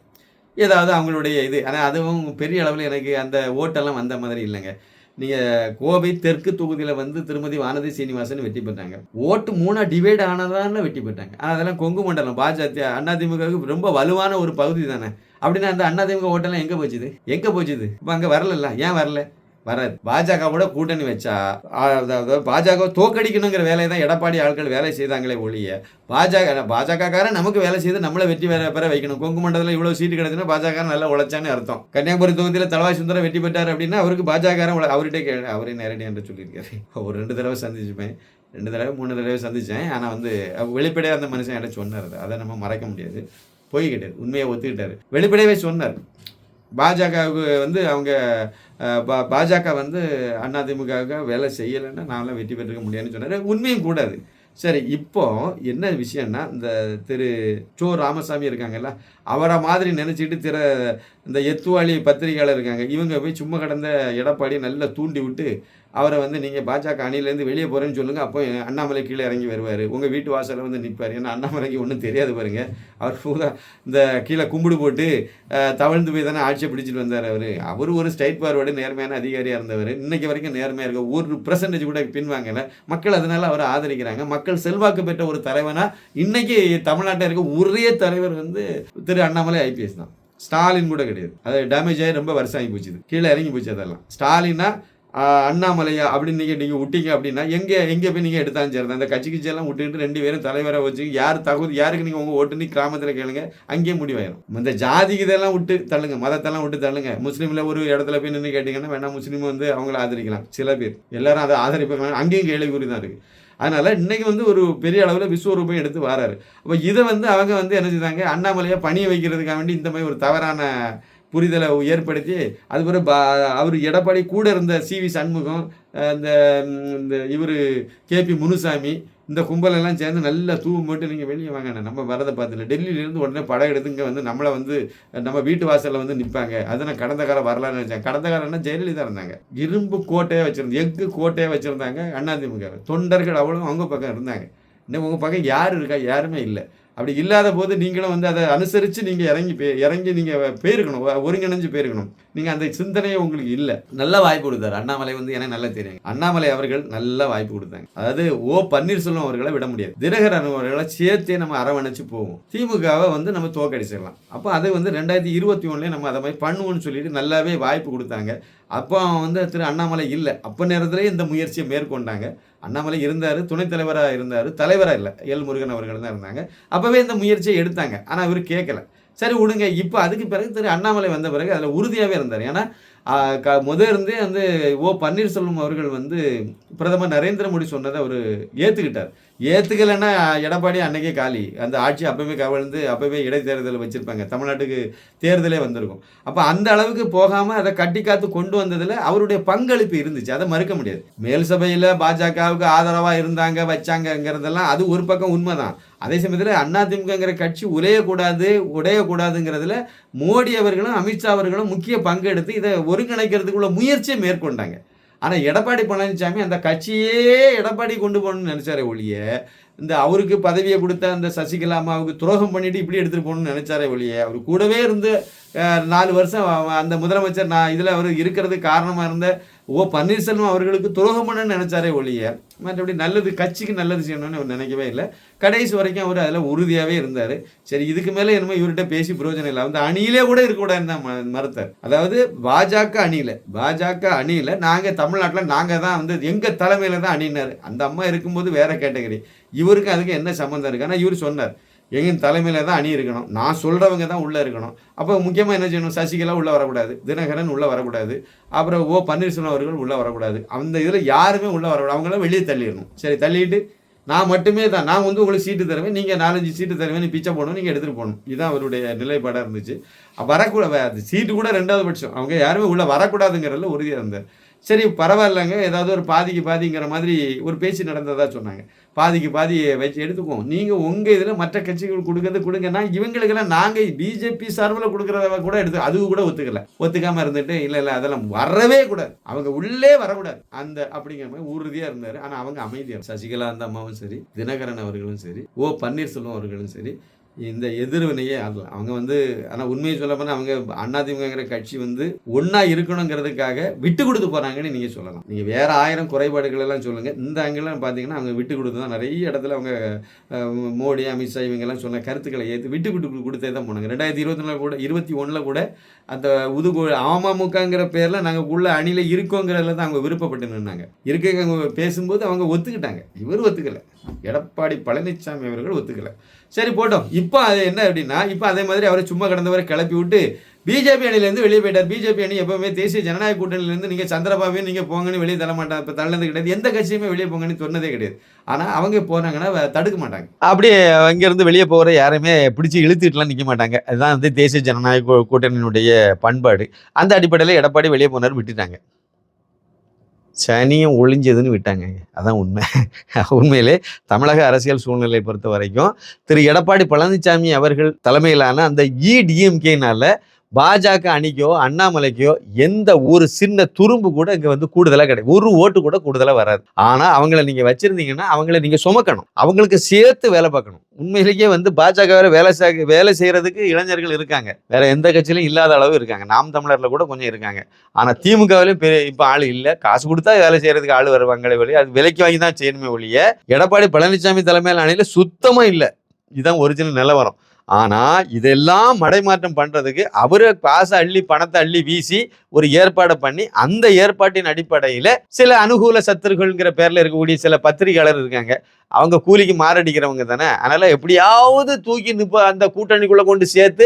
ஏதாவது அவங்களுடைய இது. ஆனால் அதுவும் பெரிய அளவில் எனக்கு அந்த ஓட்டெல்லாம் வந்த மாதிரி இல்லைங்க. நீங்கள் கோவை தெற்கு தொகுதியில் வந்து திருமதி வானதி சீனிவாசன் வெற்றி பெற்றாங்க. ஓட்டு மூணாக டிவைட் ஆனதான வெற்றி பெற்றாங்க. ஆனால் அதெல்லாம் கொங்கு மண்டலம் பாஜக அதிமுகவுக்கு ரொம்ப வலுவான ஒரு பகுதி தானே? அப்படின்னா அந்த அதிமுக ஓட்டெல்லாம் எங்கே போச்சுது? எங்கே போச்சுது? இப்போ அங்கே வரல ஏன் வரல? வராது பாஜகவோட கூட்டணி வச்சா அதாவது பாஜக தோக்கடிக்கணுங்கிற வேலையை தான் எடப்பாடி ஆட்கள் வேலை செய்தாங்களே ஒழிய பாஜக பாஜகக்காரன் நமக்கு வேலை செய்து நம்மளை வெற்றி வேலை பெற வைக்கணும். கொங்கு மண்டலத்தில் இவ்வளோ சீட்டு கிடைச்சுன்னா பாஜக நல்லா உழைச்சான்னு அர்த்தம். கன்னியாகுமரி தொகுதியில் தலவாய் சுந்தரம் வெற்றி பெற்றார் அப்படின்னா அவருக்கு பாஜக அவர்கிட்ட கே அவரே நேரடி என்று சொல்லியிருக்காரு. ஒரு ரெண்டு தடவை சந்திச்சுப்பேன். ரெண்டு தடவை மூணு தடவை சந்தித்தேன் ஆனால் வந்து வெளிப்படையாக அந்த மனுஷன் என்கிட்ட சொன்னார். அதை நம்ம மறைக்க முடியாது. போய்கிட்டார். உண்மையை ஒத்துக்கிட்டார். வெளிப்படையவே சொன்னார். பாஜகவுக்கு வந்து அவங்க பா பாஜக வந்து அதிமுகவுக்கு வேலை செய்யலைன்னா நான்லாம் வெற்றி பெற்றுக்க முடியாதுன்னு சொன்னார். உண்மையும் கூடாது சரி இப்போ என்ன விஷயம்னா இந்த திரு சோ ராமசாமி இருக்காங்கல்ல அவரை மாதிரி நினச்சிட்டு திரு இந்த எத்துவாளி பத்திரிகையாளர் இருக்காங்க. இவங்க போய் சும்மா கடந்த எடப்பாடி நல்லா தூண்டி விட்டு அவரை வந்து நீங்கள் பாஜக அணிலேருந்து வெளியே போகிறேன்னு சொல்லுங்கள் அப்போ அண்ணாமலை கீழே இறங்கி வருவார். உங்கள் வீட்டு வாசலில் வந்து நிற்பார் ஏன்னா அண்ணாமலைக்கு ஒன்றும் தெரியாது பாருங்க. அவர் பூரா இந்த கீழே கும்பிடு போட்டு தவழ்ந்து போய் தானே ஆட்சியை பிடிச்சிட்டு வந்தார் அவர். அவர் ஒரு ஸ்ட்ரைட் ஃபார்வர்டு நேர்மையான அதிகாரியாக இருந்தவர். இன்றைக்கி வரைக்கும் நேர்மையாக இருக்க ஒரு பர்சன்டேஜ் கூட பின்வாங்கல. மக்கள் அதனால் அவரை ஆதரிக்கிறாங்க. மக்கள் செல்வாக்கு பெற்ற ஒரு தலைவனாக இன்றைக்கி தமிழ்நாட்டில் இருக்க ஒரே தலைவர் வந்து திரு அண்ணாமலை ஐபிஎஸ் தான். ஸ்டாலின் கூட கிடையாது. அது டேமேஜ் ஆகி ரொம்ப வருஷம் ஆகி போச்சு. கீழே இறங்கி போச்சு அதெல்லாம். ஸ்டாலின்னா அண்ணாமலையா அப்படின்னு நீங்கள் நீங்கள் விட்டீங்க அப்படின்னா எங்கே எங்கே போய் நீங்கள் எடுத்தாலும் சரி அந்த கட்சி கட்சியெல்லாம் எல்லாம் ரெண்டு பேரும் தலைவரை வச்சு யார் தகுதி யாருக்கு நீங்கள் உங்கள் ஓட்டுன்னு கிராமத்தில் கேளுங்க அங்கேயே முடிவாயிடும் இந்த ஜாதிக்கு இதெல்லாம் விட்டு தள்ளுங்க மதத்தெல்லாம் விட்டு தள்ளுங்க. முஸ்லீமில் ஒரு இடத்துல போய் நின்று கேட்டிங்கன்னா வேணா முஸ்லீம் வந்து அவங்கள ஆதரிக்கலாம். சில பேர். எல்லாரும் அதை ஆதரிப்பாங்க. அங்கேயும் கேள்விக்குறி தான் இருக்குது அதனால் இன்றைக்கி வந்து ஒரு பெரிய அளவில் விஸ்வரூபம் எடுத்து வராரு. அப்போ இதை வந்து அவங்க வந்து என்ன செய்தாங்க? அண்ணாமலையாக பணியை வைக்கிறதுக்காக வேண்டி இந்த மாதிரி ஒரு தவறான புரிதலை ஏற்படுத்தி அதுக்கப்புறம் பா அவர் எடப்பாடி கூட இருந்த சிவி சண்முகம் இந்த இந்த இவர் கேபி முனுசாமி இந்த கும்பலெல்லாம் சேர்ந்து நல்லா தூவு மட்டும் நீங்கள் வெளியே வாங்கண்ணே நம்ம வரதை பார்த்துல. டெல்லியிலேருந்து உடனே படம் எடுத்து இங்கே வந்து நம்மளை வந்து நம்ம வீட்டு வாசலில் வந்து நிற்பாங்க அதை நான் கடந்த காலம் வரலான்னு நினச்சேன். கடந்த காலம்னா ஜெயலலிதா இருந்தாங்க. இரும்பு கோட்டையாக வச்சுருந்தாங்க எஃகு கோட்டையாக வச்சுருந்தாங்க அதிமுக தொண்டர்கள் அவ்வளோ அவங்க பக்கம் இருந்தாங்க. இன்னும் உங்கள் பக்கம் யார் இருக்கா? யாருமே இல்லை. அப்படி இல்லாத போது நீங்களும் வந்து அதை அனுசரித்து நீங்கள் இறங்கி போய் இறங்கி நீங்கள் போயிருக்கணும் ஒருங்கிணைஞ்சு போயிருக்கணும் நீங்கள் அந்த சிந்தனையே உங்களுக்கு இல்லை. நல்ல வாய்ப்பு கொடுத்தாரு. அண்ணாமலை வந்து எனக்கு நல்லா தெரியும் அண்ணாமலை அவர்கள் நல்ல வாய்ப்பு கொடுத்தாங்க. அதாவது ஓ பன்னீர்செல்வம் அவர்களை விட முடியாது. தினகரன் அவர்களை சேர்த்தே நம்ம அரவணைச்சு போவோம். திமுகவை வந்து நம்ம தோக்கடிச்சிடலாம். அப்போ அது வந்து ரெண்டாயிரத்தி இருபத்தி ஒன்றுலேயே நம்ம அதை மாதிரி பண்ணுவோம்னு சொல்லிட்டு நல்லாவே வாய்ப்பு கொடுத்தாங்க. அப்போ வந்து திரு அண்ணாமலை இல்லை. அப்போ நேரத்திலே இந்த முயற்சியை மேற்கொண்டாங்க. அண்ணாமலை இருந்தார் துணைத் தலைவராக இருந்தார் தலைவராக இல்லை. எல் முருகன் அவர்கள் தான் இருந்தாங்க. அப்போவே இந்த முயற்சியை எடுத்தாங்க. ஆனால் இவர் கேட்கல சரி விடுங்க இப்போ அதுக்கு பிறகு திரு அண்ணாமலை வந்த பிறகு அதில் உறுதியாகவே இருந்தார். ஏன்னா க முத இருந்தே வந்து ஓ பன்னீர்செல்வம் அவர்கள் வந்து பிரதமர் நரேந்திர மோடி சொன்னதை அவர் ஏற்றுக்கிட்டார் ஏற்றுக்கலைன்னா எடப்பாடி அன்னைக்கே காலி. அந்த ஆட்சி அப்பவே கவிழ்ந்து அப்பவே இடைத்தேர்தல் வச்சுருப்பாங்க. தமிழ்நாட்டுக்கு தேர்தலே வந்திருக்கும். அப்போ அந்த அளவுக்கு போகாமல் அதை கட்டி காத்து கொண்டு வந்ததில் அவருடைய பங்களிப்பு இருந்துச்சு. அதை மறுக்க முடியாது. மேல் சபையில் பாஜகவுக்கு ஆதரவாக இருந்தாங்க வச்சாங்கங்கிறதெல்லாம் அது ஒரு பக்கம் உண்மைதான். அதே சமயத்தில் அதிமுகங்கிற கட்சி உலையக்கூடாது உடையக்கூடாதுங்கிறதுல மோடி அவர்களும் அமித்ஷா அவர்களும் முக்கிய பங்கு எடுத்து இதை ஒருங்கிணைக்கிறதுக்குள்ள முயற்சியை மேற்கொண்டாங்க. ஆனால் எடப்பாடி பழனிசாமி அந்த கட்சியே எடப்பாடி கொண்டு போகணும்னு நினச்சாரே ஒழிய இந்த அவருக்கு பதவியை கொடுத்த அந்த சசிகலா அம்மாவுக்கு துரோகம் பண்ணிட்டு இப்படி எடுத்துகிட்டு போகணும்னு நினைச்சாரே ஒழிய அவர் கூடவே இருந்து நாலு வருஷம் அந்த முதலமைச்சர் நான் இதில் அவர் இருக்கிறதுக்கு காரணமாக இருந்த ஓ பன்னீர்செல்வம் அவர்களுக்கு துரோகம் பண்ண நினைச்சாரே ஒழிய மற்றபடி நல்லது கட்சிக்கு நல்லது செய்யணும்னு அவர் நினைக்கவே இல்லை. கடைசி வரைக்கும் அவர் அதில் உறுதியாகவே இருந்தார். சரி இதுக்கு மேலே என்னமோ இவர்கிட்ட பேசி பிரயோஜனம் இல்லை. அந்த அணியிலே கூட இருக்கக்கூடாதுன்னு தான் மறுத்தார். அதாவது பாஜக அணியில் பாஜக அணியில் நாங்கள் தமிழ்நாட்டில் நாங்கள் தான் வந்து எங்கள் தலைமையில் தான் அணினார் அந்த அம்மா இருக்கும்போது வேற கேட்டகரி. இவருக்கு அதுக்கு என்ன சம்மந்தம் இருக்கு? ஆனால் இவர் சொன்னார் எங்கள் தலைமையில் தான் அணி இருக்கணும். நான் சொல்கிறவங்க தான் உள்ளே இருக்கணும். அப்போ முக்கியமாக என்ன செய்யணும்? சசிகலா உள்ளே வரக்கூடாது. தினகரன் உள்ளே வரக்கூடாது. அப்புறம் ஓ பன்னீர்செல்வம் அவர்கள் உள்ளே வரக்கூடாது. அந்த இதில் யாருமே உள்ளே வரக்கூடாது. அவங்களாம் வெளியே தள்ளிடணும். சரி தள்ளிட்டு நான் மட்டுமே தான். நான் வந்து உங்களுக்கு சீட்டு தருவேன். நீங்கள் நாலஞ்சு சீட்டு தருவேன். பிச்சை போடணும். நீங்கள் எடுத்துகிட்டு போகணும். இதுதான் அவருடைய நிலைப்பாடாக இருந்துச்சு. வரக்கூடாது அது சீட்டு கூட ரெண்டாவது பட்சம். அவங்க யாருமே உள்ளே வரக்கூடாதுங்கிறதுல உறுதியாக இருந்தார். சரி பரவாயில்லைங்க. ஏதாவது ஒரு பாதிக்கு பாதிங்கிற மாதிரி ஒரு பேச்சு நடந்ததாக சொன்னாங்க. பாதிக்கு பாதி வச்சு எடுத்துக்குவோம் நீங்கள் உங்கள் இதில் மற்ற கட்சிகள் கொடுக்கறது கொடுங்கன்னா இவங்களுக்கெல்லாம் நாங்கள் பிஜேபி சார்பில் கொடுக்குறத கூட எடுத்து அது கூட ஒத்துக்கல. ஒத்துக்காமல் இருந்துட்டு இல்லை இல்லை அதெல்லாம் வரவே கூடாது. அவங்க உள்ளே வரக்கூடாது. அந்த அப்படிங்கிற மாதிரி உறுதியாக இருந்தார். ஆனால் அவங்க அமைதியாக சசிகலா அந்த அம்மாவும் சரி தினகரன் அவர்களும் சரி ஓ பன்னீர்செல்வம் அவர்களும் சரி இந்த எதிர்வினையே ஆகலாம் அவங்க வந்து ஆனால் உண்மையை சொல்ல போனால் அவங்க அண்ணாதிமுகங்கிற கட்சி வந்து ஒன்றா இருக்கணுங்கிறதுக்காக விட்டு கொடுத்து போகிறாங்கன்னு நீங்கள் சொல்லலாம். நீங்கள் வேறு ஆயிரம் குறைபாடுகள் எல்லாம் சொல்லுங்கள் இந்த ஆங்கிலம் பார்த்தீங்கன்னா அவங்க விட்டு கொடுத்து தான் நிறைய இடத்துல அவங்க மோடி அமித்ஷா இவங்கெல்லாம் சொன்ன கருத்துக்களை ஏற்று விட்டு விட்டு கொடுத்தே தான் போனாங்க. ரெண்டாயிரத்தி இருபத்தி நாலு கூட இருபத்தி ஒன்றில் கூட அந்த உதுகு அமமுகங்கிற பேரில் நாங்கள் உள்ள அணியில் இருக்கோங்கிறதுல தான் அவங்க விருப்பப்பட்டு நின்னாங்க. இருக்க பேசும்போது அவங்க ஒத்துக்கிட்டாங்க. இவர் ஒத்துக்கலை. எடப்பாடி பழனிசாமி அவர்கள் ஒத்துக்கலை. சரி போட்டோம். இப்போ அது என்ன அப்படின்னா இப்போ அதே மாதிரி அவரை சும்மா கடந்தவரை கிளப்பி விட்டு பிஜேபி அணியிலேருந்து வெளியே போயிட்டார். பிஜேபி அணி எப்பவுமே தேசிய ஜனநாயக கூட்டணியிலேருந்து நீங்கள் சந்திரபாபுவையும் நீங்கள் போங்கன்னு வெளியே தர மாட்டாங்க. இப்போ தள்ளது கிடையாது. எந்த கட்சியுமே வெளியே போங்கன்னு சொன்னதே கிடையாது. ஆனால் அவங்க போனாங்கன்னா தடுக்க மாட்டாங்க. அப்படியே அங்கேருந்து வெளியே போகிற யாரையுமே பிடிச்சி இழுத்துட்டுலாம் நிற்க மாட்டாங்க. அதுதான் வந்து தேசிய ஜனநாயக கூட்டணியினுடைய பண்பாடு. அந்த அடிப்படையில் எடப்பாடி வெளியே போனார் விட்டுட்டாங்க. சனியும் ஒழிஞ்சதுன்னு விட்டாங்க. அதான் உண்மை. உண்மையிலே தமிழக அரசியல் சூழ்நிலை பொறுத்த வரைக்கும் திரு எடப்பாடி பழனிசாமி அவர்கள் தலைமையிலான அந்த இடிஎம்கேனால பாஜக அணிக்கோ அண்ணாமலைக்கோ எந்த ஒரு சின்ன துரும்பு கூட இங்கே வந்து கூடுதலாக கிடையாது ஒரு ஓட்டு கூட கூடுதலாக வராது. ஆனால் அவங்கள நீங்கள் வச்சிருந்தீங்கன்னா அவங்கள நீங்கள் சுமக்கணும். அவங்களுக்கு சேர்த்து வேலை பார்க்கணும். உண்மையிலேயே வந்து பாஜக வேற வேலை வேலை செய்யறதுக்கு இளைஞர்கள் இருக்காங்க. வேற எந்த கட்சியிலும் இல்லாத அளவு இருக்காங்க. நாம் தமிழர்ல கூட கொஞ்சம் இருக்காங்க. ஆனால் திமுகவிலையும் பெரிய இப்போ ஆள் இல்லை. காசு கொடுத்தா வேலை செய்யறதுக்கு ஆள் வருவாங்களே ஒழிய அது விலைக்கு வாங்கி தான் செய்யணுமே ஒழிய எடப்பாடி பழனிசாமி தலைமையில் அணியில் சுத்தமாக இல்லை. இதுதான் ஒரிஜினல் நிலவரம். ஆனா இதெல்லாம் மடைமாற்றம் பண்றதுக்கு அவரு காசை அள்ளி பணத்தை அள்ளி வீசி ஒரு ஏற்பாடை பண்ணி அந்த ஏற்பாட்டின் அடிப்படையில சில அனுகூல சத்துருகள்ங்கிற பேரில் இருக்கக்கூடிய சில பத்திரிகையாளர் இருக்காங்க. அவங்க கூலிக்கு மாரடிக்கிறவங்க தானே. அதனால எப்படியாவது தூக்கி நிப்ப அந்த கூட்டணிக்குள்ள கொண்டு சேர்த்து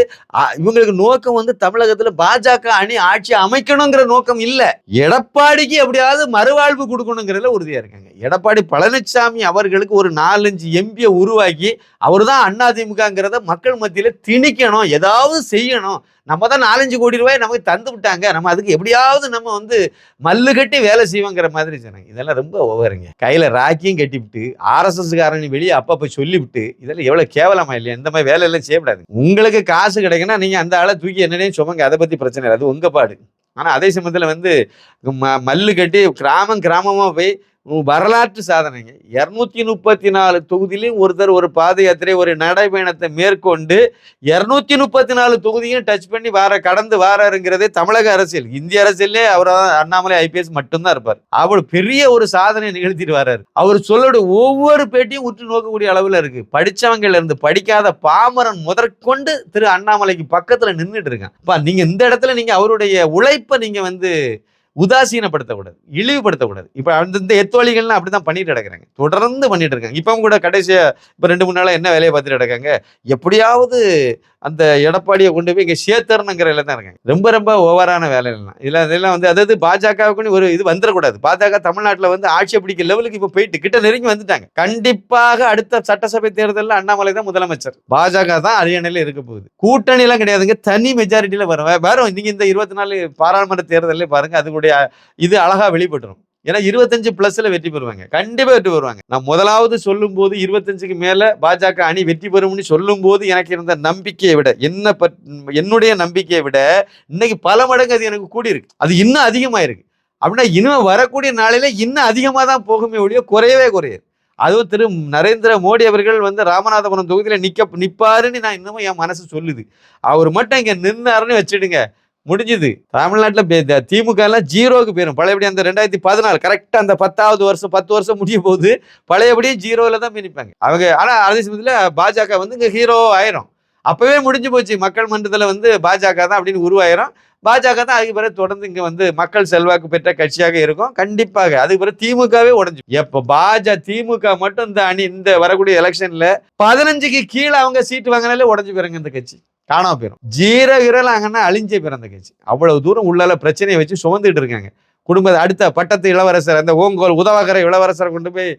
இவங்களுக்கு நோக்கம் வந்து தமிழகத்துல பாஜக அணி ஆட்சி அமைக்கணுங்கிற நோக்கம் இல்லை. எடப்பாடிக்கு எப்படியாவது மறுவாழ்வு கொடுக்கணுங்கிறதுல உறுதியா இருக்காங்க. எடப்பாடி பழனிசாமி அவர்களுக்கு ஒரு நாலஞ்சு எம்பியை உருவாக்கி அவர் தான் அதிமுகங்கிறத மக்கள் மத்தியில திணிக்கணும் ஏதாவது செய்யணும். நம்ம தான் நாலஞ்சு கோடி ரூபாய் நமக்கு தந்து விட்டாங்க. நம்ம அதுக்கு எப்படியாவது நம்ம வந்து மல்லு கட்டி வேலை செய்வோங்கிற மாதிரி சொன்னாங்க இதெல்லாம் ரொம்ப ஓவருங்க. கையில ராக்கியும் கட்டிவிட்டு ஆர்எஸ்எஸ் காரனி வெளியே அப்பப்போ சொல்லிவிட்டு இதெல்லாம் எவ்வளவு கேவலமா இல்லையா? இந்த மாதிரி வேலையெல்லாம் செய்யக்கூடாது. உங்களுக்கு காசு கிடைக்குன்னா நீங்க அந்த ஆளை தூக்கி என்னன்னே சுமங்க அதை பத்தி பிரச்சனை இல்லை. அது உங்க பாடு. ஆனா அதே சமயத்துல வந்து ம- மல்லு கட்டி கிராமம் கிராமமா போய் வரலாற்று சாதனைங்க. இரநூத்தி முப்பத்தி நாலு தொகுதியிலையும் ஒருத்தர் ஒரு பாத யாத்திரை ஒரு நடைபயணத்தை மேற்கொண்டு இரநூத்தி முப்பத்தி நாலு தொகுதியும் டச் பண்ணி வார கடந்து வாராருங்கிறதே தமிழக அரசியல். இந்திய அரசியலே அவர் அண்ணாமலை ஐபிஎஸ் மட்டும்தான் இருப்பார். அவர் பெரிய ஒரு சாதனை நிகழ்த்திட்டு வர்றாரு அவர் சொல்லோட ஒவ்வொரு பேட்டியும் உற்று நோக்கக்கூடிய அளவில் இருக்கு. படிச்சவங்கல இருந்து படிக்காத பாமரன் முதற்கொண்டு திரு அண்ணாமலைக்கு பக்கத்துல நின்றுட்டு இருக்கான். அப்பா நீங்க இந்த இடத்துல நீங்க அவருடைய உழைப்பை நீங்க வந்து உதாசீனப்படுத்தக்கூடாது இழிவுபடுத்தக்கூடாது. இப்போ அந்தந்த எத்தோழிகள்லாம் அப்படி தான் பண்ணிட்டு கிடக்குறாங்க. தொடர்ந்து பண்ணிட்டு இருக்காங்க. இப்போ கூட கடைசியாக இப்போ ரெண்டு மூணு நாளாக என்ன வேலையை பார்த்துட்டு கிடக்காங்க? எப்படியாவது அந்த எடப்பாடியை கொண்டு போய் இங்கே சேர்த்தரணுங்கிறதுல தான் இருக்காங்க ரொம்ப ரொம்ப ஓவரான வேலைகள்லாம். இதில் இதெல்லாம் வந்து அதாவது பாஜகவுக்குன்னு ஒரு இது வந்துடக்கூடாது. பாஜக தமிழ்நாட்டில் வந்து ஆட்சி பிடிக்க லெவலுக்கு இப்போ போயிட்டு கிட்ட நெருங்கி வந்துட்டாங்க. கண்டிப்பாக அடுத்த சட்டசபை தேர்தலில் அண்ணாமலை தான் முதலமைச்சர். பாஜக தான் அரியணையில் இருக்க போகுது. கூட்டணிலாம் கிடையாதுங்க. தனி மெஜாரிட்டியில் வரும். வரும் நீங்க இந்த இருபத்தி நாலு பாராளுமன்ற தேர்தலே பாருங்கள் அதுக்குடைய இது அழகாக வெளிப்பட்டுரும். ஏன்னா இருபத்தஞ்சு பிளஸ்ல வெற்றி பெறுவாங்க. கண்டிப்பா வெற்றி பெறுவாங்க. நான் முதலாவது சொல்லும் போது இருபத்தஞ்சுக்கு மேல பாஜக அணி வெற்றி பெறும்னு சொல்லும் போது எனக்கு இருந்த நம்பிக்கையை விட என்ன என்னுடைய நம்பிக்கையை விட இன்னைக்கு பல மடங்கு அது எனக்கு கூடியிருக்கு. அது இன்னும் அதிகமாயிருக்கு. அப்படின்னா இனிமே வரக்கூடிய நாளில இன்னும் அதிகமாக தான் போகுமே ஒழிய குறையவே குறையாது. அதுவும் திரு நரேந்திர மோடி அவர்கள் வந்து ராமநாதபுரம் தொகுதியில் நிற்க நிற்பாருன்னு நான் இன்னமும் என் மனசு சொல்லுது. அவர் மட்டும் இங்கே நின்னாருன்னு வச்சுடுங்க. முடிஞ்சுது. தமிழ்நாட்டில் திமுக எல்லாம் ஜீரோவுக்கு போயிடும் பழையபடி அந்த ரெண்டாயிரத்தி பதினாலு கரெக்டாக அந்த பத்தாவது வருஷம் பத்து வருஷம் முடிய போகுது. பழையபடியும் ஜீரோவில் தான் போய் அவங்க ஆனால் அதே சமயத்தில் பாஜக வந்து இங்கே ஹீரோ ஆயிரும். அப்போவே முடிஞ்சு போச்சு. மக்கள் மன்றத்தில் வந்து பாஜக தான் அப்படின்னு உருவாயிரும். பாஜக தான் அதுக்கு பிறகு தொடர்ந்து இங்கே வந்து மக்கள் செல்வாக்கு பெற்ற கட்சியாக இருக்கும். கண்டிப்பாக அதுக்கு பிறகு திமுகவே உடஞ்சு. எப்போ பாஜக திமுக மட்டும் இந்த அணி இந்த வரக்கூடிய எலெக்ஷன்ல பதினஞ்சுக்கு கீழே அவங்க சீட்டு வாங்கினாலே உடஞ்சு போயிருங்க இந்த கட்சி. காணாம போயிடும் ஜீர அங்கன்னா அழிஞ்சே போயிடும் அந்த கட்சி. அவ்வளவு தூரம் உள்ளால பிரச்சனையை வச்சு சுமந்துட்டு இருக்காங்க. குடும்ப அடுத்த பட்டத்து இளவரசர் அந்த ஓங்கோல் உதவாகர இளவரசரை கொண்டு போய்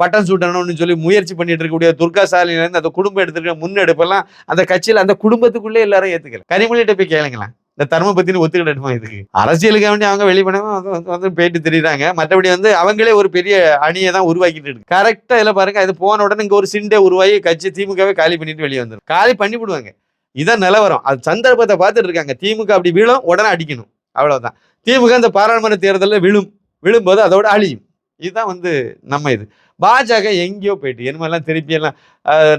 பட்டம் சூட்டணும்னு சொல்லி முயற்சி பண்ணிட்டு இருக்கக்கூடிய துர்கா ஸ்டாலின்லேருந்து அந்த குடும்பம் எடுத்துருக்க முன்னெடுப்பெல்லாம் அந்த கட்சியில் அந்த குடும்பத்துக்குள்ளே எல்லாரும் ஏற்றுக்கல கனிமொழிகிட்ட போய் கேளுங்களேன். இந்த தர்ம பத்தினு ஒத்துக்கிடணுமா இதுக்கு. அரசியலுக்கு வேண்டி அவங்க வெளிப்படமா வந்து வந்து- போயிட்டு தெரியுறாங்க. மற்றபடி வந்து அவங்களே ஒரு பெரிய அணியை தான் உருவாக்கிட்டு இருக்கு. கரெக்டா இதில் பாருங்க இது போன உடனே இங்கே ஒரு சிண்டை உருவாகி கட்சி திமுகவே காலி பண்ணிட்டு வெளியே வந்துடும் காலி பண்ணி விடுவாங்க. இதான் நிலவரம். அது சந்தர்ப்பத்தை பார்த்துட்டு இருக்காங்க. திமுக அப்படி விழும் உடனே அடிக்கணும். அவ்வளோதான் திமுக இந்த பாராளுமன்ற தேர்தலில் விழும். விழும்போது அதோட அழியும். இதுதான் வந்து நம்ம இது. பாஜக எங்கேயோ போயிட்டு என்னமெல்லாம் திருப்பி எல்லாம்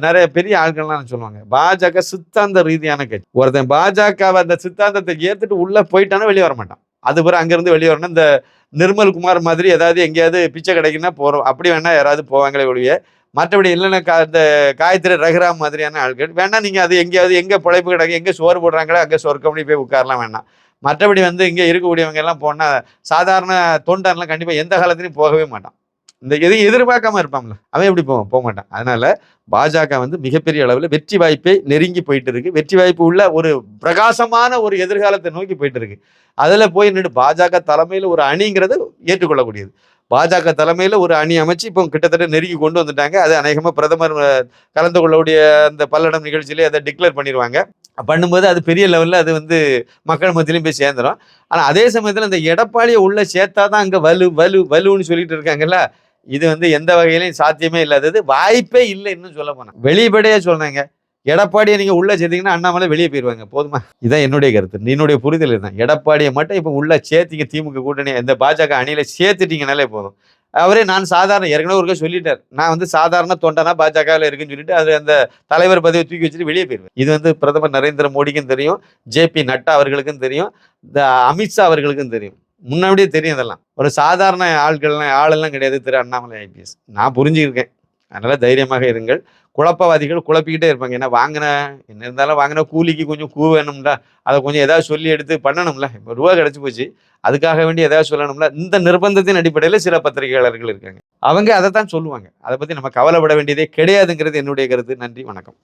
நிறைய பெரிய ஆட்கள்லாம் சொல்லுவாங்க. பாஜக சித்தாந்த ரீதியான கட்சி. ஒருத்தன் பாஜக அந்த சித்தாந்தத்தை ஏற்றுட்டு உள்ள போயிட்டானா வெளியே வர மாட்டான். அது பிறகு அங்கிருந்து வெளியே வரணும். இந்த நிர்மல் குமார் மாதிரி ஏதாவது எங்கேயாவது பிச்சை கிடைக்குன்னா போகிறோம் அப்படி வேணா யாராவது போவாங்களே ஒழிய மற்றபடி இல்லைன்னா கா இந்த காயத்ரி ரகுராம் மாதிரியான ஆட்கள் வேணா நீங்கள் அது எங்கேயாவது எங்கே பிழைப்பு கிடக்கு எங்கே சோறு போடுறாங்களோ அங்க சொர்க்கம்னி போய் உட்காரலாம் வேணாம். மற்றபடி வந்து இங்கே இருக்கக்கூடியவங்க எல்லாம் போனால் சாதாரண தொண்டர்லாம் கண்டிப்பாக எந்த காலத்துலையும் போகவே மாட்டான். இந்த எதையும் எதிர்பார்க்காம இருப்பான்ல அவன் எப்படி போவான்? போக மாட்டான். அதனால பாஜக வந்து மிகப்பெரிய அளவில் வெற்றி வாய்ப்பை நெருங்கி போயிட்டு இருக்கு. வெற்றி வாய்ப்பு உள்ள ஒரு பிரகாசமான ஒரு எதிர்காலத்தை நோக்கி போயிட்டு இருக்கு. அதில் போய் நின்று பாஜக தலைமையில் ஒரு அணிங்கிறது ஏற்றுக்கொள்ளக்கூடியது. பாஜக தலைமையில் ஒரு அணி அமைச்சு இப்போ கிட்டத்தட்ட நெருங்கி கொண்டு வந்துட்டாங்க. அது அநேகமாக பிரதமர் கலந்து கொள்ளக்கூடிய அந்த பல்லடம் நிகழ்ச்சியிலே அதை டிக்ளேர் பண்ணிடுவாங்க பண்ணும்போது அது பெரிய லெவலில் அது வந்து மக்கள் மத்தியிலையும் போய் சேர்ந்துடும் ஆனால் அதே சமயத்தில் இந்த எடப்பாடியை உள்ளே சேர்த்தா தான் அங்கே வலு வலு வலுன்னு சொல்லிட்டு இருக்காங்கல்ல இது வந்து எந்த வகையிலையும் சாத்தியமே இல்லாதது. வாய்ப்பே இல்லை இன்னும் சொல்ல போனேன் வெளிப்படையே சொல்றாங்க. எடப்பாடியை நீங்க உள்ள சேர்த்தீங்கன்னா அண்ணாமலை வெளியே போயிருவாங்க. போதுமா? இதான் என்னுடைய கருத்து. என்னுடைய புரிதல் இதுதான். எடப்பாடியை மட்டும் இப்போ உள்ள சேர்த்திங்க திமுக கூட்டணி இந்த பாஜக அணியில சேர்த்துட்டீங்கனாலே போதும். அவரே நான் சாதாரண ஏற்கனவே ஒருக்க சொல்லிட்டார். நான் வந்து சாதாரண தொண்டனா பாஜகவில் இருக்குன்னு சொல்லிட்டு அது அந்த தலைவர் பதவியை தூக்கி வச்சுட்டு வெளியே போயிருவேன். இது வந்து பிரதமர் நரேந்திர மோடிக்கும் தெரியும். ஜேபி நட்டா அவர்களுக்கும் தெரியும். இந்த அமித்ஷா அவர்களுக்கும் தெரியும். முன்னாடியே தெரியும் இதெல்லாம். ஒரு சாதாரண ஆட்கள்லாம் ஆளெல்லாம் கிடையாது திரு அண்ணாமலை ஐபிஎஸ் நான் புரிஞ்சுருக்கேன் அதனால் தைரியமாக இருங்கள். குழப்பவாதிகள் குழப்பிக்கிட்டே இருப்பாங்க. ஏன்னா வாங்கின என்ன இருந்தாலும் வாங்கின கூலிக்கு கொஞ்சம் கூ வேணும்ல அதை கொஞ்சம் ஏதாவது சொல்லி எடுத்து பண்ணணும்ல. இப்போ ரூபா கிடச்சி போச்சு. அதுக்காக வேண்டி ஏதாவது சொல்லணும்ல. இந்த நிர்பந்தத்தின் அடிப்படையில் சில பத்திரிகையாளர்கள் இருக்காங்க. அவங்க அதை தான் சொல்லுவாங்க. அதை பற்றி நம்ம கவலைப்பட வேண்டியதே கிடையாதுங்கிறது என்னுடைய கருத்து. நன்றி வணக்கம்.